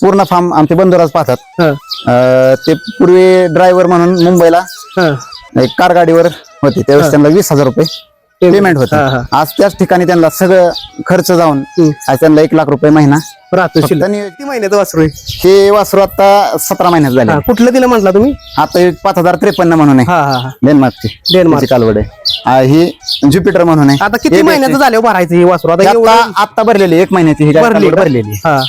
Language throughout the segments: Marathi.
पूर्ण फार्म आमचे बंधुराज पाहतात. हा, अं, ते पूर्वी ड्रायव्हर म्हणून मुंबईला. एक कार गाडीवर होते. त्यावेळेस त्यांना वीस हजार रुपये पेमेंट होतं. हा, हा. आज त्याच ठिकाणी त्यांना सगळं खर्च जाऊन. आज त्यांना एक लाख रुपये महिना. राहतो किती महिन्यात वासरू? हे वासरू आता सतरा महिन्यात झाले. हा, कुठलं दिलं म्हटला तुम्ही? आता एक पाच हजार त्रेपन्न म्हणून आहे. हा हा हा. डेन्मार्कची डेन्मार्क. कालवड ही ज्युपिटर म्हणून आहे. आता किती हे महिन्याचं झालं भरायचं हे वासरू? आता हे आता भरलेली एक महिन्याची ही? भरलेली. हा.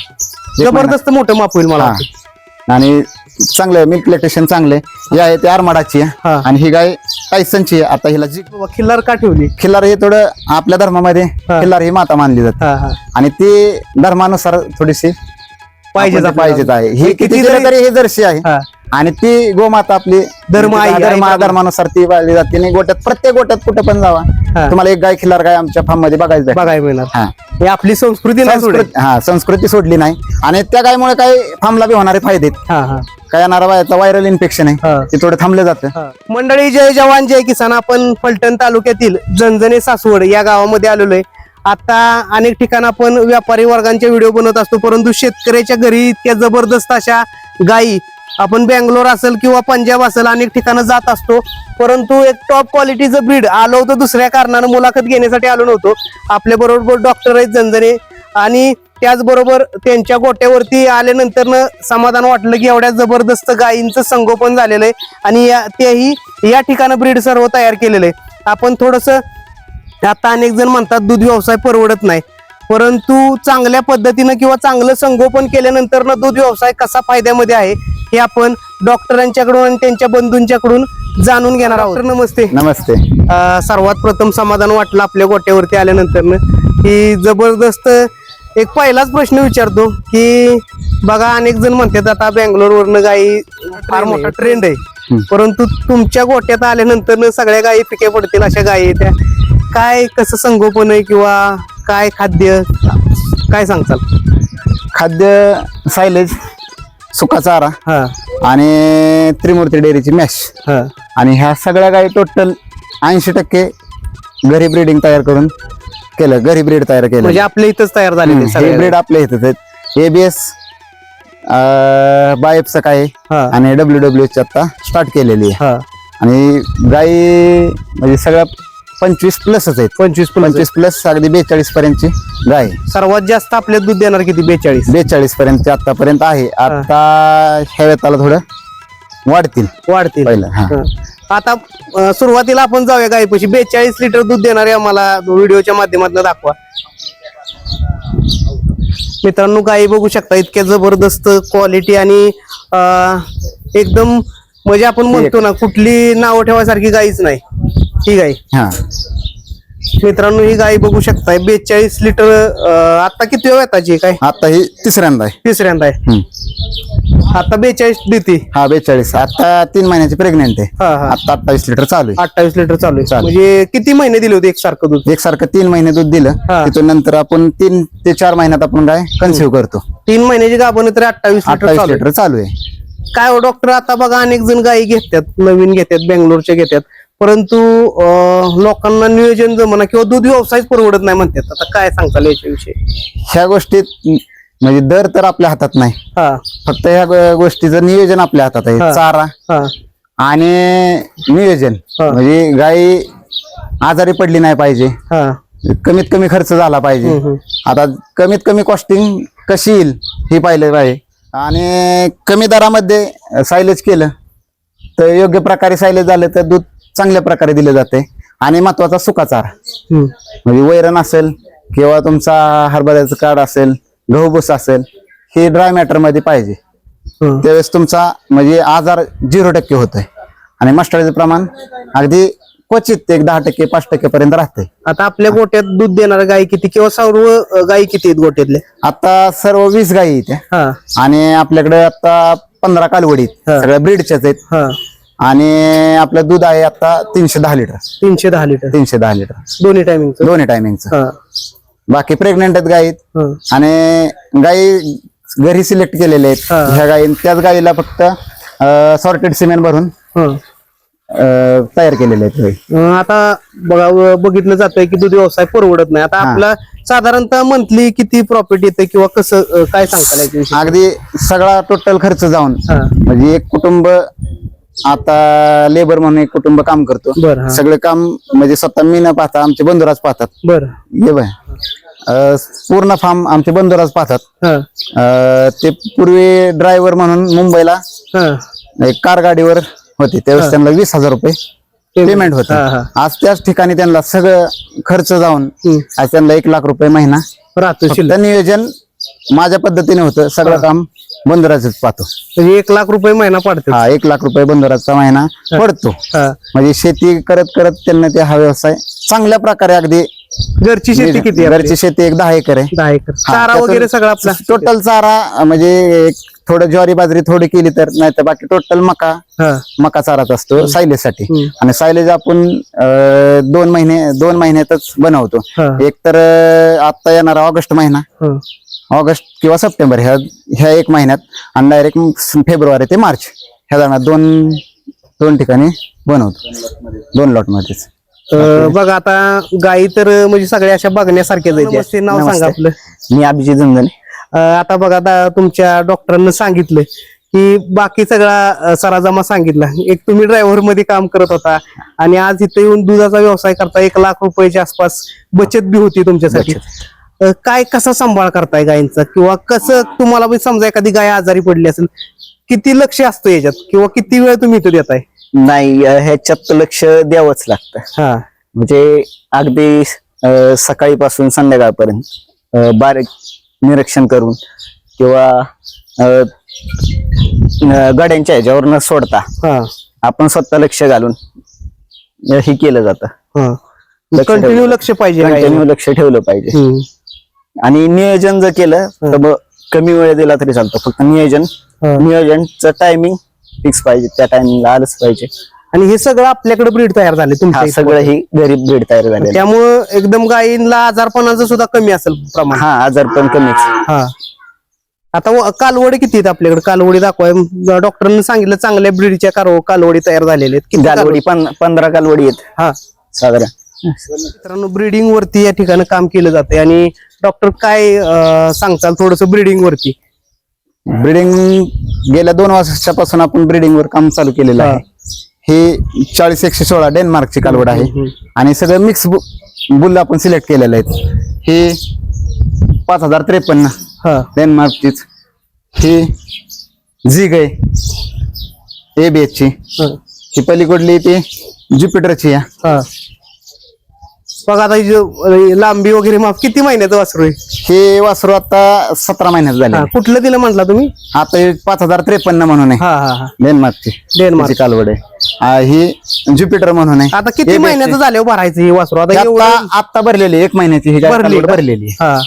जबरदस्त मोठं माप होईल मला हा. आणि चांगलं मिल्क लॅक्टेशन चांगले ही आहे ते आरमाडाची आहे. हा. आणि ही गाय टायसनची आहे. आता हिला जी बाबा, खिल्लार का ठेवली? खिल्लार हे थोडं आपल्या धर्मामध्ये हा. खिल्लार ही माता मानली जाते. हा हा. आणि ती धर्मानुसार थोडीशी आपल्याला. पाहिजेच आहे. हे किती जरी- तरी हे जर्शी आहे. हा. आणि ती गोमाता आपली धर्म आई- धर्म आई- धर्मानुसार ती पाळली जाते. आणि गोट्यात प्रत्येक गोट्यात कुठं पण जावा. हा. तुम्हाला एक गाय खिल्लार गाय आमच्या फार्ममध्ये बघायचं आहे. बघायला मिळणार. हा. हे आपली संस्कृती नाही सोडेल. संस्कृती हा संस्कृती सोडली नाही. आणि त्या गायमुळे काही फार्मला बी होणारे फायदे आहेत. हा हा. काय येणारा बायचा व्हायरल इन्फेक्शन हा. आहे ते थोडं थांबलं जातं. मंडळी जय जवान जय किसान. आपण फलटण तालुक्यातील जनजने सासवड या गावामध्ये आलेलो आहे. आता अनेक ठिकाण आपण व्यापारी वर्गांचे व्हिडिओ बनवत असतो परंतु शेतकऱ्याच्या घरी इतक्या जबरदस्त अशा गायी आपण बेंगलोर असेल किंवा पंजाब असेल अनेक ठिकाणं जात असतो. परंतु एक टॉप क्वालिटीचं ब्रीड आलो होतो दुसऱ्या कारणानं मुलाखत घेण्यासाठी आलो नव्हतो. आपल्या बरोबर डॉक्टर आहेत जनजने आणि त्याचबरोबर त्यांच्या गोट्यावरती आल्यानंतर समाधान वाटलं की एवढ्या जबरदस्त गायींचं संगोपन झालेलं आहे. आणि या- तेही या ठिकाणं ब्रीड सर्व तयार केलेलं आहे. आपण थोडंसं आता अनेक जण म्हणतात दूध व्यवसाय परवडत नाही. परंतु चांगल्या पद्धतीनं किंवा चांगलं संगोपन केल्यानंतर दूध व्यवसाय कसा फायद्यामध्ये आहे? हे आपण डॉक्टरांच्याकडून आणि त्यांच्या बंधूंच्याकडून जाणून घेणार आहोत. डॉक्टर, नमस्ते. नमस्ते. अं, सर्वात प्रथम समाधान वाटलं आपल्या गोट्यावरती आल्यानंतर की जबरदस्त एक पहिलाच प्रश्न विचारतो की बघा अनेक जण म्हणतात आता बेंगलोरवरनं गाई फार मोठा ट्रेंड आहे. परंतु तुमच्या गोट्यात आल्यानंतर सगळ्या गायी पिके पडतील अशा गायी आहेत त्या. काय कसं संगोपन आहे किंवा काय खाद्य? काय सांगचाल खाद्य सायलेज. सुका चारा हा. आणि त्रिमूर्ती डेअरीची मॅश हा. आणि ह्या सगळ्या गायी टोटल ऐंशी टक्के घरी ब्रीडिंग तयार करून केलं घरी ब्रीड तयार केलं म्हणजे आपल्या इथंच तयार झालेले हे सगळे ब्रीड आपल्या इथेच आहेत. एबीएस बायफचं काय हा. आणि डब्ल्यू डब्ल्यू ची आता स्टार्ट केलेली आहे. हा. आणि गायी म्हणजे सगळ्या पंचवीस प्लसच आहेत. पंचवीस पंचवीस प्लस अगदी बेचाळीस पर्यंतची गाय. सर्वात जास्त आपल्या दूध देणार किती? बेचाळीस. बेचाळीस पर्यंत आतापर्यंत आहे. आता ह्या थोडं वाढतील. वाढतील. पहिलं हा. हं. आता अं, सुरुवातीला आपण जाऊया गायपाशी. बेचाळीस लिटर दूध देणारे आम्हाला. व्हिडिओच्या माध्यमातून दाखवा. मित्रांनो गायी बघू शकता इतक्या जबरदस्त क्वालिटी आणि अं, एकदम म्हणजे आपण म्हणतो ना कुठली नावं ठेवायसारखी गायीच नाही. ही गाय. हा. मित्रांनो ही गाय बघू शकताय. बेचाळीस लिटर आता किती वेताची काय? आता ही तिसऱ्यांदा आहे. तिसऱ्यांदा आहे. आता बेचाळीस देते. हा बेचाळीस. आता तीन महिन्याची प्रेग्नेंट आहे. हा हा. आता अठ्ठावीस लिटर चालू आहे. अठ्ठावीस लिटर चालू आहे. चालू. म्हणजे किती महिने दिले होते एकसारखं दूध? एकसारखं तीन महिने दूध दिलं. हा. तिथून नंतर आपण तीन ते चार महिन्यात आपण काय कन्सिव्ह करतो. तीन महिन्याची गाभण तर अठ्ठावीस लिटर अठ्ठावीस चालू आहे. लिटर चालू आहे. काय हो डॉक्टर आता बघा अनेक जण गायी घेतात नवीन घेतात बेंगलोरच्या घेतात. परंतु लोकांना नियोजन जमना किंवा दूध व्यवसायच परवडत नाही म्हणतात. आता काय सांगताल याच्याविषयी? ह्या गोष्टीत म्हणजे दर तर आपल्या हातात नाही. हा. फक्त ह्या गो- गोष्टीचं नियोजन आपल्या हातात हा. आहे चारा हा. आणि नियोजन. हा. म्हणजे गाई आजारी पडली नाही पाहिजे. हा. कमीत कमी खर्च झाला पाहिजे. हम्म. आता कमीत कमी कॉस्टिंग कशी येईल हे पाहिलं पाहिजे. आणि कमी दरामध्ये सायलेज केलं तर योग्य प्रकारे सायलेज झालं तर दूध चांगल्या प्रकारे दिलं जाते. आणि महत्त्वाचा सुका चारा हम्म. म्हणजे वैरण असेल किंवा तुमचा हरभऱ्याचं काढ असेल गहू भूस असेल हे ड्राय मॅटरमध्ये पाहिजे. त्यावेळेस तुमचा म्हणजे आजार झिरो टक्के होत आहे आणि मस्टर्डचं प्रमाण अगदी क्वचित एक दहा टक्के पाच टक्के पर्यंत राहते आता आपल्या गोट्यात दूध देणाऱ्या गायी किती किंवा सर्व गायी किती आहेत गोट्यातल्या आता सर्व वीस गायी आहेत. आणि आपल्याकडे आता पंधरा कालवडी. सगळ्या ब्रीडच्याच आहेत. आणि आपलं दूध आहे आता तीनशे दहा लिटर. तीनशे दहा लिटर. तीनशे दहा लिटर. दोन्ही टायमिंगचं दोन्ही टायमिंगचं हा. बाकी प्रेग्नेंट आहेत गायी हा. आणि गायी घरी सिलेक्ट केलेले आहेत. ह्या गायी त्याच गायीला फक्त सॉर्टेड सिमेंट भरून हा. तयार केलेले आहेत आता बघा बघितलं जातंय की दूध व्यवसाय परवडत नाही. आता आपला साधारणतः मंथली किती प्रॉफिट येते किंवा कसं काय सांगता? अगदी सगळा टोटल खर्च जाऊन. म्हणजे एक कुटुंब आता लेबर म्हणून एक कुटुंब काम करतो. बरं हा. सगळे काम म्हणजे स्वतः मी न पाहता आमचे बंधुराज पाहतात. बरं. ये बाय अं, पूर्ण फार्म आमचे बंधुराज पाहतात. हा. अं, ते पूर्वी ड्रायव्हर म्हणून मुंबईला हा. एक कार गाडीवर होते. त्यावेळेस त्यांना वीस हजार रुपये पेमेंट होते. हा, हा. आज त्याच ठिकाणी त्यांना सगळं खर्च जाऊन हम्म. आज त्यांना एक लाख रुपये महिना राहतो फक्त शिल्लक. नियोजन माझ्या पद्धतीने होतं. सगळं काम बंधुराजच पाहतो. म्हणजे एक लाख रुपये महिना पडतो. हा एक लाख रुपये बंधुराजचा महिना पडतो. म्हणजे शेती करत करत त्यांना ते हा व्यवसाय चांगल्या प्रकारे अगदी घरची शेती किती? घरची शेती एक दहा एकर आहे. दहा एकर. चारा वगैरे सगळं आपला. टोटल चारा म्हणजे एक थोडं ज्वारी बाजरी थोडी केली तर नाही तर बाकी टोटल मका हा. मका चाराच असतो सायलेजसाठी हम्म. आणि सायलेज आपण अं, दोन महिने दोन महिन्यातच बनवतो. हा. एक तर आता येणारा ऑगस्ट महिना. हा. ऑगस्ट किंवा सप्टेंबर ह्या ह्या एक महिन्यात आणि डायरेक्ट फेब्रुवारी ते मार्च ह्या दरम्यान दोन दोन ठिकाणी बनवतो. दोन लॉट मध्येच. अं, बघा आता गायी तर म्हणजे सगळ्या अशा बघण्यासारख्याच आहेत. नाव सांगा नमस्ते. आपलं. मी अभिजित झंझने आता बघा आता तुमच्या डॉक्टरांना सांगितलं की बाकी सगळा सराजमा सांगितला. एक तुम्ही ड्रायव्हरमध्ये काम करत होता आणि आज इथे येऊन दुधाचा व्यवसाय करता एक लाख रुपयाच्या आसपास बचत बी होती तुमच्यासाठी. काय कसा सांभाळ करताय गायींचा? किंवा कसं तुम्हाला समजा एखादी गाय आजारी पडली असेल किती लक्ष असतं याच्यात? किंवा किती वेळ तुम्ही इथं देताय? नाही ह्याच्यात लक्ष द्यावंच लागतं. हा. म्हणजे अगदी सकाळीपासून संध्याकाळपर्यंत बारीक निरीक्षण करून किंवा गड्यांच्या ह्याच्यावर न सोडता आपण स्वतः लक्ष घालून हे केलं जातं. कंटिन्यू. लक्ष पाहिजे. कंटिन्यू लक्ष ठेवलं पाहिजे. आणि नियोजन जर केलं तर मग कमी वेळ दिला तरी चालतं. फक्त नियोजन. नियोजनचं टायमिंग फिक्स पाहिजे. त्या टायमिंगला आलंच पाहिजे. आणि हे सगळं आपल्याकडे ब्रीड तयार झाले तुमच्या हा इथं. सगळं ही गरीब ब्रीड तयार झाले त्यामुळं एकदम गायींना आजारपणाचं सुद्धा कमी असेल प्रमाण. हा आजार पण कमीच. हा. आता व- कालवडी किती आहेत आपल्याकडे? कालवडी दाखवाय डॉक्टरांनी सांगितलं चांगल्या ब्रीडच्या कारव कालवडी तयार झालेल्या आहेत. किती गालवडी पण पंधरा गालवडी आहेत. कालवडी? हा. साधारण. मित्रांनो ब्रीडिंग वरती या ठिकाणी काम केलं जाते आणि डॉक्टर काय अं, सांगताल थोडस ब्रीडिंग वरती? ब्रिडिंग गेल्या दोन वर्षापासून आपण ब्रिडिंग वर काम चालू केलेलं आहे. हे चाळीस एकशे सोळा डेन्मार्कची कालवड आहे. आणि सगळं मिक्स बुल आपण सिलेक्ट केलेलं आहेत. हे पाच हजार त्रेपन्न हा. डेन्मार्कचीच. ही झिग आहे. ए ची. हा. पलीकडली ती ज्युपिटरची आहे. हा बघा आता ही जो, लांबी वगैरे माप किती महिन्याचं वासरू आहे? हे वासरू आता सतरा महिन्यात झाले. हा, कुठलं दिलं म्हटला तुम्ही? आता हे पाच हजार त्रेपन्न म्हणून आहे. हा हा हा. डेन्मार्कची डेन्मार्क त्याची कालवड आहे. आ, ही ज्युपिटर म्हणून आहे. आता किती हे महिन्याचं झालं भरायचं हे वासरू? आता आता एवढं आता भरलेली आहे, एक महिन्याची ही गाय भरली कालवड का? भरलेली आहे. हा.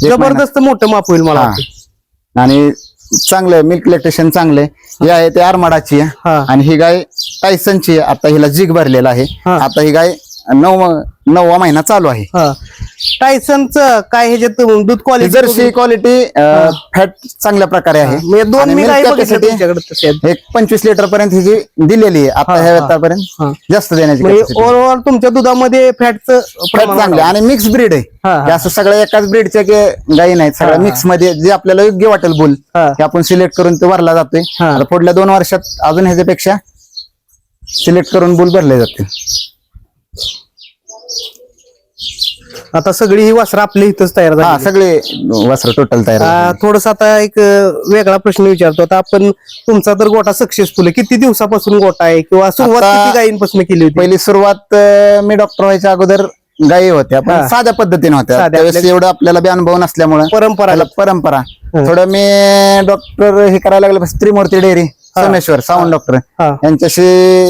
जबरदस्त मोठं माप होईल मला हा. आणि चांगलं मिल्क लॅक्टेशन चांगलं ही आहे ते आरमाडाची आहे. हा. आणि ही गाय टायसनची आहे. आता हिला जिग भरलेला आहे. हा. आता ही गाय नऊ नववा महिना चालू आहे हा टायसनचं काय ह्याच्यात दूध क्वालिटी जर्सी क्वालिटी फॅट चांगल्या प्रकारे आहे म्हणजे दोन आणि मी milk गाई बघितल्या capacity तुमच्याकडे तसे आहेत. एक पंचवीस लिटर पर्यंत ही जी दिलेली आहे आता हा, ह्या हा. हा. आतापर्यंत जास्त देण्याची म्हणजे capacity. ओव्हरऑल तुमच्या दुधामध्ये फॅटचं फॅट चांगले आणि मिक्स ब्रीड आहे हा. हे असं सगळ्या एकाच ब्रीडच्या गायी नाहीत हा, सगळ्या हा. मिक्समध्ये जे आपल्याला योग्य वाटेल बुल हा. हे आपण सिलेक्ट करून ते भरला जातोय हा. आता पुढल्या दोन वर्षात अजून ह्याच्यापेक्षा सिलेक्ट करून बुल भरले जातील आता सगळी ही वासरं आपल्या इथंच तयार हा झाली सगळे वस्त्र टोटल तयार. थोडस आता एक अं, वेगळा प्रश्न विचारतो. आता आपण तुमचा तर गोटा सक्सेसफुल आहे. किती दिवसापासून गोटा आहे? किंवा सुरुवात आता- किती गायींपासून केली होती? पहिली सुरुवात अं, मी डॉक्टर व्हायच्या अगोदर गायी होत्या हा. पण साध्या पद्धतीने होत्या. साध्या त्यावेळेस आपल्या- एवढं आपल्याला बी अनुभव नसल्यामुळे परंपरा. त्याला परंपरा. थोडं मी डॉक्टर हे करायला लागलं त्रिमूर्ती डेअरी. सोमेश्वर सावंत डॉक्टर हा. यांच्याशी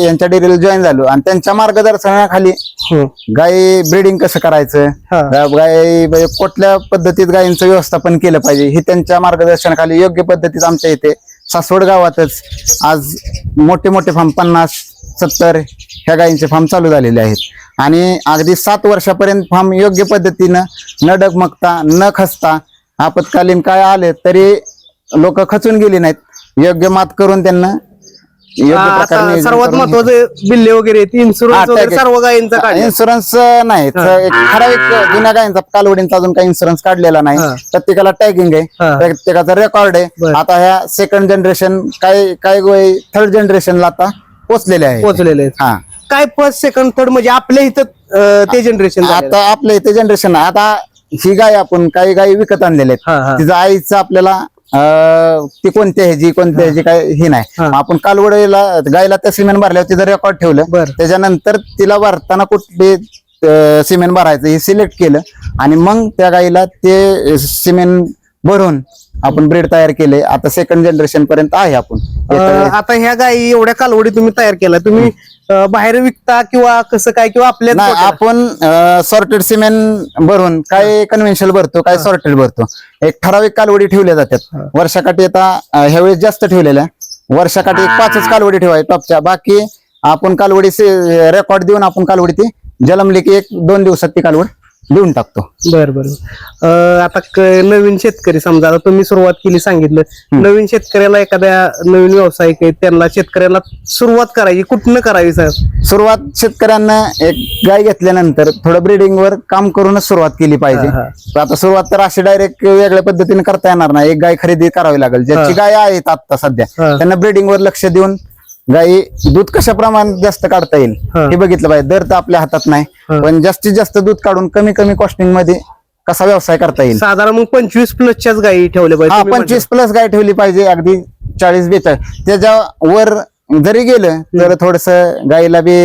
यांच्या डेअरीला जॉईन झालो. आणि त्यांच्या मार्गदर्शनाखाली हम्म. गाय ब्रीडिंग कसं करायचं? हा. गा- गाय म्हणजे कुठल्या पद्धतीत गायींचं व्यवस्थापन केलं पाहिजे? हे त्यांच्या मार्गदर्शनाखाली योग्य पद्धतीत आमच्या इथे सासवड गावातच आज मोठे मोठे फार्म पन्नास सत्तर ह्या गायींचे फार्म चालू झालेले आहेत. आणि अगदी सात वर्षापर्यंत फार्म योग्य पद्धतीनं न डगमगता न खचता आपत्कालीन काय आले तरी लोक खचून गेली नाहीत. योग्य मात करून त्यांना योग्य आता प्रकारे सर्वात महत्वाचं बिल्ले वगैरे हा, इन्शुरन्स वगैरे त्या- सर्व गायींचा काढला. इन्शुरन्स नाही. तर एक ठराविक जुन्या गायींचा कालवडींचा अजून काही इन्शुरन्स काढलेला नाही. हा. प्रत्येकाला टॅगिंग आहे. प्रत्येकाचा रेकॉर्ड आहे. बरं. आता ह्या सेकंड जनरेशन काय काय थर्ड जनरेशनला आता पोचलेले आहे पोहोचलेले आहेत. हा. काय फर्स्ट सेकंड थर्ड म्हणजे आपल्या इथं अं, ते जनरेशन आता आपल्या इथे जनरेशन आता ही गाय आपण काही गायी विकत आणलेल्या हा, हा. आहेत तिचं आईचं आपल्याला अं, ती कोणत्या ह्याची कोणत्या ह्याची काय ही नाही. हा. आपण कालवडीला गायला त्या सिमेंट भरल्यावर तिचं रेकॉर्ड ठेवलं बरं. त्याच्यानंतर तिला भरताना कुठली सिमेंट भरायचं हे सिलेक्ट केलं आणि मग त्या गायीला ते सिमेंट भरून आपण ब्रेड तयार केले. आता सेकंड जनरेशन पर्यंत आहे आपण. आता ह्या गायी एवढ्या कालवडी तुम्ही तयार केल्या. तुम्ही अं, बाहेर विकता किंवा कसं काय किंवा आपल्या नाही आपण सॉर्टेड सिमेंट भरून काय कन्व्हेन्शनल भरतो काय सॉर्टेड भरतो. एक ठराविक कालवडी ठेवल्या जातात. वर्षाकाठी आता अं, ह्यावेळेस जास्त ठेवलेल्या. वर्षाकाठी एक पाचच कालवडी ठेवाय टॉपच्या. बाकी आपण कालवडी रेकॉर्ड देऊन आपण कालवडी ती जलमली की एक दोन दिवसात ती कालवड देऊन टाकतो. बर बर. अं, आता क- नवीन शेतकरी समजा आता तुम्ही सुरुवात केली सांगितलं. नवीन शेतकऱ्याला एखाद्या नवीन व्यावसायिक आहे त्यांना शेतकऱ्याला सुरुवात करायची कुठनं करावी सर सुरुवात शेतकऱ्यांना एक गाय घेतल्यानंतर थोडं ब्रीडिंग वर काम करूनच सुरुवात केली पाहिजे. हा, तर आता सुरुवात तर अशी डायरेक्ट वेगळ्या पद्धतीने करता येणार नाही. एक गाय खरेदी करावी लागेल. ज्याची गाय आहेत आता सध्या हा. त्यांना ब्रीडिंग वर लक्ष देऊन गायी दूध कशा प्रमाणात जास्त काढता येईल? हा. हे बघितलं पाहिजे. दर तर आपल्या हातात नाही. पण जास्तीत जास्त दूध काढून कमी कमी कॉस्टिंगमध्ये कसा व्यवसाय करता येईल? साधारण मग पंचवीस प्लसच्याच गायी ठेवल्या पाहिजे. हा तुम्ही पंचवीस प्लस गाय ठेवली पाहिजे. अगदी चाळीस बेचाळीस. त्याच्या वर जरी गेलं तर थोडस गायीला बी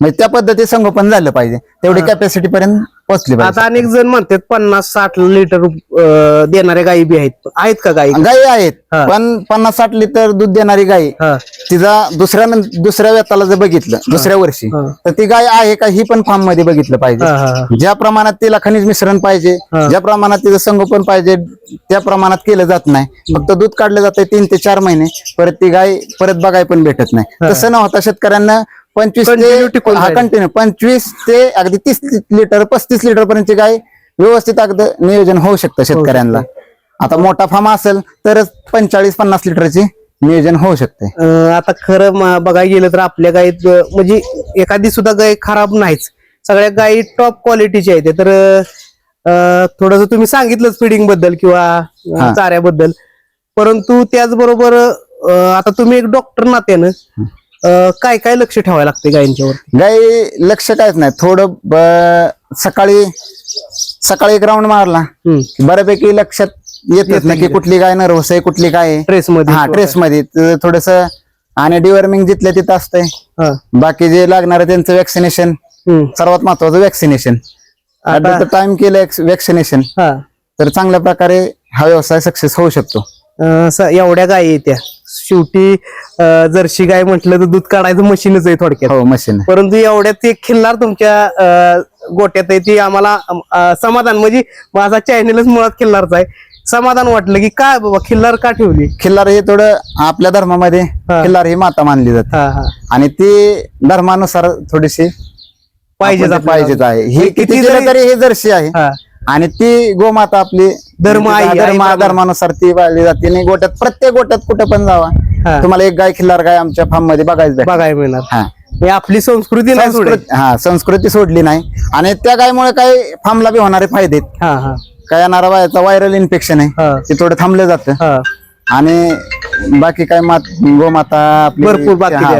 म्हणजे त्या पद्धती संगोपन झालं पाहिजे. तेवढी कॅपॅसिटी पर्यंत पोहोचली आता पाहिजे अनेक जण म्हणतात पन्नास साठ लिटर अं, देणाऱ्या गायी बी आहेत. आहेत का गायी? गायी आहेत हा. पण पन्नास साठ लिटर दूध देणारी गाय हा. तिचा दुसऱ्या नं- दुसऱ्या व्यताला जर बघितलं दुसऱ्या वर्षी हा. तर ती गाय आहे का ही पण फार्ममध्ये बघितलं हा, हा, पाहिजे. ज्या प्रमाणात तिला खनिज मिश्रण पाहिजे हा. ज्या प्रमाणात तिचं संगोपन पाहिजे त्या प्रमाणात केलं जात नाही. फक्त दूध काढलं जातंय तीन ते चार महिने परत ती गाय परत बघाय पण भेटत नाही. तसं न होता शेतकऱ्यांना पंचवीस Continue ते हा राहील. कंटिन्यू पंचवीस ते अगदी तीस लिटर पस्तीस लिटर पर्यंतची गाय व्यवस्थित अगदी नियोजन होऊ शकतं शेतकऱ्यांना. आता मोठा फार्म असेल तरच पंचेचाळीस पन्नास लिटरची नियोजन होऊ शकते अं, आता खरं म- बघायला गेलं तर आपल्या गायीत अं, म्हणजे एखादी सुद्धा गाय खराब नाहीच. सगळ्या गायी टॉप क्वालिटीच्या आहेत. तर थोडस तुम्ही सांगितलंच फिडिंगबद्दल किंवा अं, हा. चाऱ्याबद्दल. परंतु त्याचबरोबर अं, आता तुम्ही एक डॉक्टर नात्यानं अं, काय काय लक्ष ठेवायला लागते गायींच्यावर? गाय लक्ष काहीच नाही. थोडं ब- सकाळी सकाळी एक राऊंड मारला. की बऱ्यापैकी लक्षात येतच नाही की कुठली गाय नर्वस आहे कुठली काय आहे. ट्रेस मध्ये हा ट्रेस मध्ये. थोडस आणि डिवर्मिंग जिथल्या तिथं असतंय. हा. बाकी जे लागणार आहे त्यांचं वॅक्सिनेशन हम्म. सर्वात महत्वाचं वॅक्सिनेशन टाइम केलं वॅक्सिनेशन हा. तर चांगल्या प्रकारे हा व्यवसाय सक्सेस होऊ शकतो. अं, स- एवढ्या गायी येत्या शेवटी अं, जर्सी गाय म्हटलं तर दूध काढायचं मशीनच आहे थोडक्यात. हो मशीन परंतु एवढ्यात एक खिल्लार तुमच्या अं, गोट्यात आहे ती आम्हाला अं, समाधान म्हणजे माझा चॅनलच मुळात खिल्लारचा आहे. समाधान वाटलं की काय बाबा खिल्लार का ठेवली? खिल्लार हे थोडं आपल्या धर्मामध्ये हा. खिल्लार ही माता मानली जाते. हा हा. आणि ती धर्मानुसार थोडीशी पाहिजेच आपण ते आपल्याला. पाहिजेच आहे. हे हे किती तरी हे जर्शी आहे. हा. आणि ती गोमाता आपली धर्म आई- धर्म. धर्मानुसार ती पाळली जाते आणि गोट्यात प्रत्येक गोट्यात कुठं पण जावा हा. तुम्हाला एक गाय खिल्लार गाय आमच्या फार्ममध्ये बघायचं भेटेल. बघायला मिळणार हा हे आपली संस्कृती नाही सोडेल. संस्कृती हा संस्कृती सोडली नाही आणि त्या गायमुळे काही फार्मला बी होणारे फायदे आहेत. हा हा काय येणारा व्हायचा व्हायरल इन्फेक्शन आहे हा. ते थोडं थांबलं जातं हा आणि बाकी काय मात गोमाता आपली भरपूर बाकी हा.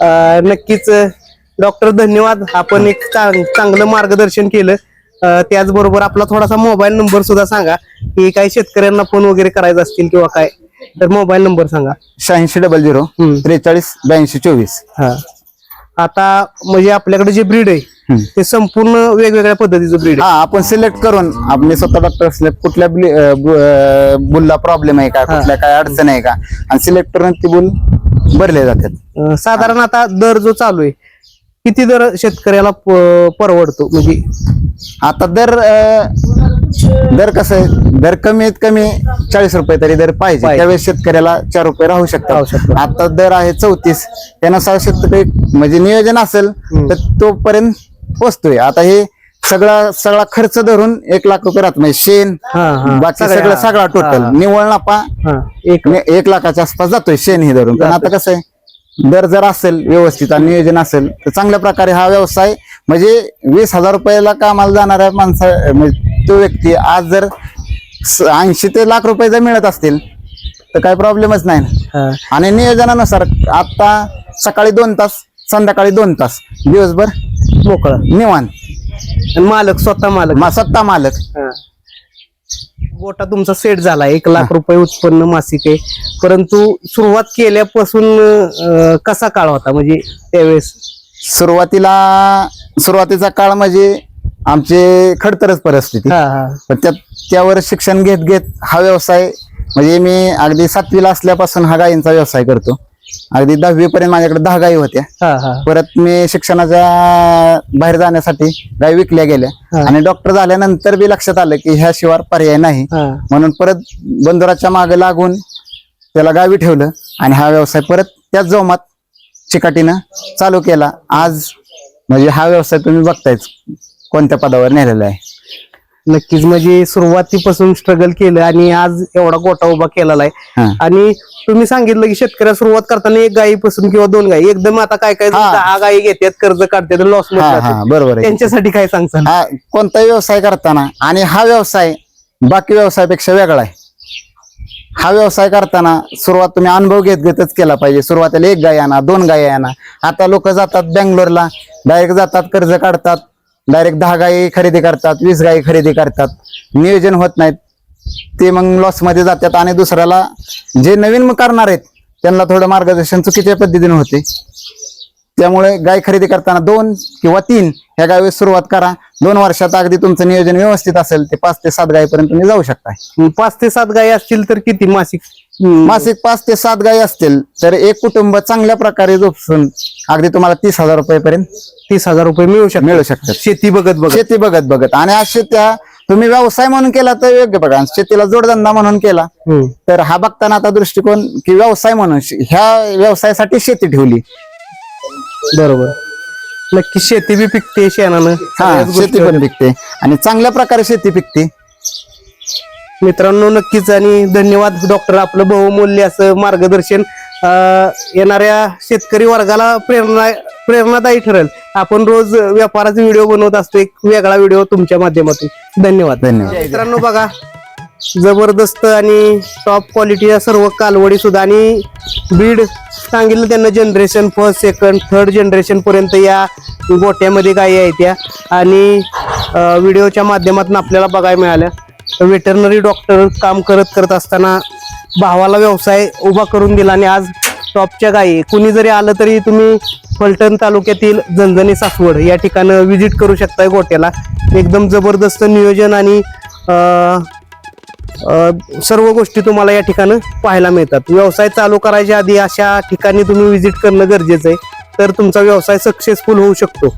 अं, नक्कीच डॉक्टर धन्यवाद आपण एक चांग- चांगलं मार्गदर्शन केलं त्याचबरोबर आपला थोडासा मोबाईल नंबर सुद्धा सांगा की काही शेतकऱ्यांना फोन वगैरे करायचा असतील किंवा काय तर मोबाईल नंबर सांगा. शहाऐंशी डबल झिरो. त्रेचाळीस ब्याऐंशी चोवीस. हा. आता म्हणजे आपल्याकडे जे ब्रीड आहे. ते संपूर्ण वेगवेगळ्या पद्धतीचं ब्रीड हा आपण सिलेक्ट करून आपले स्वतः डॉक्टर सिलेक्ट कुठल्या बुलला प्रॉब्लेम आहे का कुठल्या काय अडचण आहे का आणि सिलेक्ट करून ती बुल भरले जातात. साधारण आता दर जो चालू आहे किती दर शेतकऱ्याला परवडतो? म्हणजे आता दर अं, दर कसं आहे? दर कमीत कमी चाळीस रुपये तरी दर पाहिजे. पाहिजे. त्यावेळेस शेतकऱ्याला चार रुपये राहू राहू शकतात. शकतात. आता दर आहे चौतीस. त्यानुसार शेतकरी म्हणजे नियोजन असेल तर तोपर्यंत पोचतोय. आता हे सगळा सगळा खर्च धरून एक लाख रुपये राहत म्हणजे शेण हा हा. बाकी सगळं सगळा हा, टोटल हा, निव्वळ नफा हा. एक एक लाखाच्या आसपास जातोय शेण हे धरून. पण आता कसं आहे? दर जर असेल व्यवस्थित आणि नियोजन असेल तर चांगल्या प्रकारे हा व्यवसाय म्हणजे वीस हजार रुपयाला कामाला जाणाऱ्या माणसा म्हणजे तो व्यक्ती आज जर ऐंशी ते लाख रुपये जर मिळत असतील तर काही प्रॉब्लेमच नाही ना. हा. आणि नियोजनानुसार आता सकाळी दोन तास संध्याकाळी दोन तास दिवसभर मोकळा निवांत आणि मालक स्वतः मालक मा- सत्ता मालक. गोटा तुमचा सेट झाला. एक लाख रुपये उत्पन्न मासिक आहे. परंतु सुरुवात केल्यापासून अं, कसा काळ होता? म्हणजे त्यावेळेस? सुरुवातीला सुरुवातीचा काळ म्हणजे आमची खडतरच परिस्थिती. हा हा. पण त्या त्यावर शिक्षण घेत घेत हा व्यवसाय म्हणजे मी अगदी सातवीला असल्यापासून हा गायींचा व्यवसाय करतो. अगदी दहावी पर्यंत माझ्याकडे दहा गायी होत्या. हा हा. परत मी शिक्षणाच्या बाहेर जाण्यासाठी गायी विकल्या गेल्या. आणि डॉक्टर झाल्यानंतर बी लक्षात आलं की ह्या शिवार पर्याय नाही. हा. म्हणून परत बंदराच्या मागे लागून त्याला गावी ठेवलं आणि हा व्यवसाय परत त्याच जोमात चिकाटीनं चालू केला. आज म्हणजे हा व्यवसाय तुम्ही बघतायच कोणत्या पदावर नेलेला आहे. नक्कीच. म्हणजे सुरुवातीपासून स्ट्रगल केलं आणि आज एवढा गोटा उभा केलेला आहे. हा. आणि तुम्ही सांगितलं की शेतकऱ्या सुरुवात करताना एक गायीपासून किंवा दोन गायी एकदम आता काय काय हा. दहा गायी घेतात कर्ज काढतात लॉस हा हा. बरोबर आहे. त्यांच्यासाठी काय हा कोणताही व्यवसाय करताना आणि हा व्यवसाय बाकी व्यवसायापेक्षा वेगळा आहे. हा व्यवसाय करताना सुरुवात तुम्ही अनुभव घेत घेतच केला पाहिजे. सुरुवातीला एक गाय आणा दोन गाय आणा. आता लोक जातात बेंगलोरला डायरेक्ट जातात कर्ज काढतात. डायरेक्ट दहा गायी खरेदी करतात वीस गायी खरेदी करतात. नियोजन होत नाहीत. ते मग लॉसमध्ये जातात आणि दुसऱ्याला जे नवीन करणार आहेत त्यांना थोडं मार्गदर्शन चुकीच्या पद्धतीने होते. त्यामुळे गाय खरेदी करताना दोन किंवा तीन ह्या गावी सुरुवात करा. दोन वर्षात अगदी तुमचं नियोजन व्यवस्थित असेल ते पाच ते सात गायीपर्यंत तुम्ही जाऊ शकता पाच ते सात गायी असतील तर किती मासिक? मासिक पाच ते सात गायी असतील तर एक कुटुंब चांगल्या प्रकारे जोपासून अगदी तुम्हाला तीस हजार रुपयेपर्यंत तीस हजार रुपये मिळू शकतात. मिळू शकतात. शेती बघत बघत. शेती बघत बघत. आणि असे त्या तुम्ही व्यवसाय म्हणून केला तर योग्य बघा. शेतीला जोडधंदा म्हणून केला. तर हा बघताना आता दृष्टिकोन की व्यवसाय म्हणून ह्या व्यवसायासाठी शेती ठेवली. बरोबर. नक्की शेती बी पिकते शेणानं. हा शेती पण पिकते. आणि चांगल्या प्रकारे शेती पिकते. मित्रांनो नक्कीच आणि धन्यवाद. डॉक्टर आपलं बहुमूल्य असं मार्गदर्शन येणाऱ्या शेतकरी वर्गाला प्रेरणा प्रेरणादायी ठरेल. आपण रोज व्यापाराचे व्हिडिओ बनवत असतो एक वेगळा व्हिडिओ तुमच्या माध्यमातून. धन्यवाद. धन्यवाद. मित्रांनो बघा जबरदस्त आणि टॉप क्वालिटीच्या सर्व कालवडी सुद्धा आणि बीड सांगितलं त्यांना generation first second third generation पर्यंत या गोट्यामध्ये गायी आहेत त्या आणि व्हिडिओच्या माध्यमातून आपल्याला बघायला मिळाल्या वेटरनरी डॉक्टर काम करत करत असताना भावाला व्यवसाय उभा करून दिला आणि आज टॉपच्या गायी. कुणी जरी आलं तरी तुम्ही फलटण तालुक्यातील झणझणी सासवड या ठिकाणं व्हिजिट करू शकताय गोट्याला. एकदम जबरदस्त नियोजन आणि सर्व गोष्टी तुम्हाला या ठिकाणं पाहायला मिळतात. व्यवसाय चालू करायच्या आधी अशा ठिकाणी तुम्ही व्हिजिट करणं गरजेचं आहे. तर तुमचा व्यवसाय सक्सेसफुल होऊ शकतो.